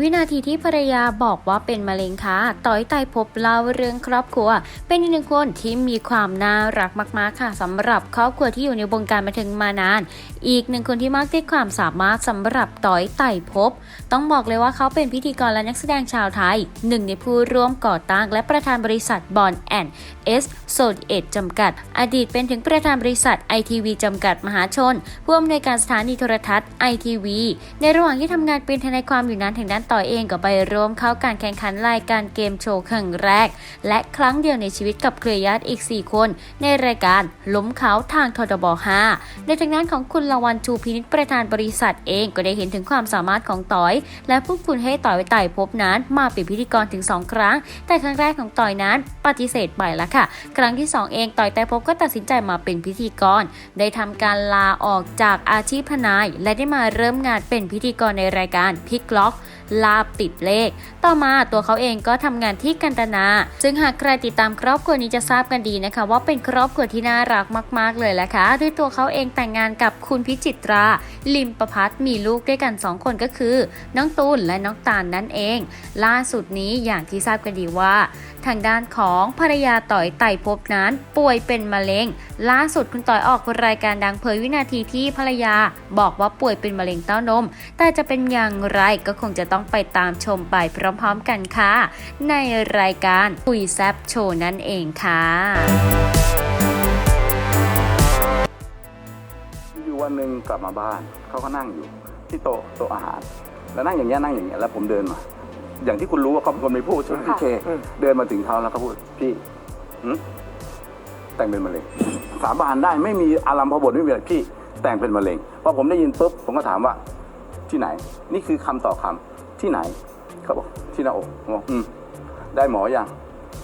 วินาทีที่ภรรยาบอกว่าเป็นมะเร็งค่ะต่อยไตพบเล่าเรื่องครอบครัว เป็นอีกหนึ่งคนที่มีความน่ารักมากๆค่ะสำหรับครอบครัวที่อยู่ในวงการบันเทิงมานาน อีกหนึ่งคนที่มากด้วยความสามารถสำหรับต่อยไตพบ ต้องบอกเลยว่าเขาเป็นพิธีกรและนักแสดงชาวไทย หนึ่งในผู้ร่วมก่อตั้งและประธานบริษัทบอลแอนเอสโซดเอ็ดจำกัด อดีตเป็นถึงประธานบริษัทไอทีวีจำกัดมหาชนผู้อำนวยการสถานีโทรทัศน์ไอทีวีในระหว่างที่ทำงานเป็นทนายความอยู่นั้นทางด้านต่อเองก็ไปร่วมเข้าการแข่งขันรายการเกมโชว์ครั้งแรก และครั้งเดียวในชีวิตกับเครือญาติอีก 4 คน ในรายการล้มเขาทางททบ5ในทางด้านของคุณละวันชูพินิจประธานบริษัทเองก็ได้เห็นถึงความสามารถของต่อย และพูดคุณให้ต่อยไต่พบนั้น มาเป็นพิธีกรถึง 2 ครั้ง แต่ครั้งแรกของต่อยนั้นปฏิเสธไปแล้วค่ะ ครั้งที่ 2 เองต่อยไต่พบก็ตัดสินใจมาเป็นพิธีกร ได้ทำการลาออกจากอาชีพทนาย และได้มาเริ่มงานเป็นพิธีกรในรายการพิกล็อก ลาบติดเลข ต่อมาตัวเขาเองก็ทำงานที่กันตนา ซึ่งหากใครติดตามครอบครัวนี้จะทราบกันดีนะคะ ว่าเป็นครอบครัวที่น่ารักมาก ๆ เลยแหละค่ะด้วยตัวเขาเองแต่งงานกับคุณพิจิตรา ลิมประพัฒน์มีลูกด้วยกัน 2 คนก็คือ น้องตูนและน้องตาลนั่นเอง ล่าสุดนี้อย่างที่ทราบกันดีว่า ทางด้านของภรรยาต่อยไต่พบนั้น ป่วยเป็นมะเร็ง ล่าสุดคุณต่อยออกรายการดังเผยวินาทีที่ภรรยา บอกว่าป่วยเป็นมะเร็งเต้านม แต่จะเป็นอย่างไรก็คงจะต้องไปตามชมไปพร้อมๆกันค่ะ ในรายการคุยแซบโชว์นั่นเองค่ะอยู่วันหนึ่งกลับมาบ้านเขาก็นั่งอยู่ที่โต๊ะโต๊ะอาหาร แล้วนั่งอย่างเงี้ยนั่งอย่างเงี้ยแล้วผมเดินมา อย่างที่คุณรู้ว่าเขาเป็นคนไม่พูดใช่ไหมพี่เคเดินมาถึงเขาแล้วเขาพูดพี่หึแต่งเป็นมะเร็งสาบานได้ไม่มีอารมพบทไม่มีอะไรพี่แต่งเป็นมะเร็งพอผมได้ยินปุ๊บผมก็ถามว่า ที่ไหน นี่คือคำต่อคำที่ไหนเขาบอกที่หน้าอกผมบอกอืมได้หมอยัง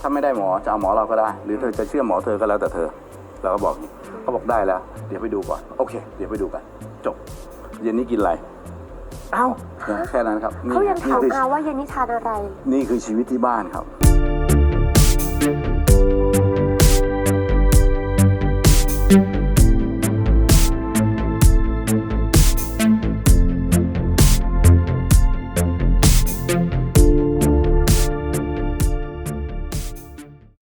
ถ้าไม่ได้หมอจะเอาหมอเราก็ได้ หรือเธอจะเชื่อหมอเธอก็แล้วแต่เธอเราก็บอกเขาบอกได้แล้ว เดี๋ยวไปดูก่อนโอเค เดี๋ยวไปดูกัน จบ เย็นนี้กินอะไรเอ้าแค่นั้นครับนี่เขายังถามนี่คืออาว่าเย็นนี้ทานอะไร นี่คือชีวิตที่บ้านครับ